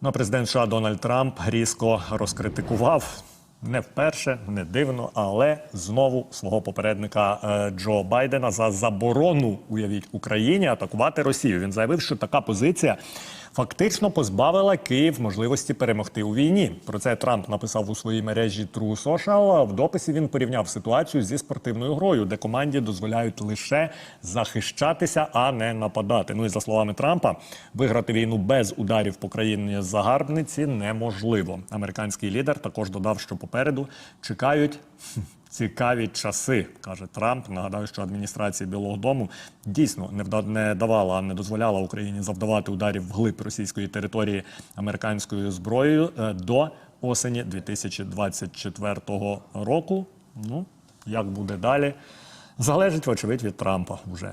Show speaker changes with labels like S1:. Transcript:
S1: Ну, президент США Дональд Трамп різко розкритикував не вперше, не дивно, але знову свого попередника е, Джо Байдена за заборону, уявіть, Україні атакувати Росію. Він заявив, що така позиція фактично позбавила Київ можливості перемогти у війні. Про це Трамп написав у своїй мережі True Social. В дописі він порівняв ситуацію зі спортивною грою, де команді дозволяють лише захищатися, а не нападати. Ну і за словами Трампа, виграти війну без ударів по країні загарбниці неможливо. Американський лідер також додав, що попереду чекають. Цікаві часи, каже Трамп. Нагадаю, що адміністрація Білого Дому дійсно не давала, не дозволяла Україні завдавати ударів вглиб російської території американською зброєю е, до осені 2024 року. Ну як буде далі, залежить вочевидь від Трампа вже.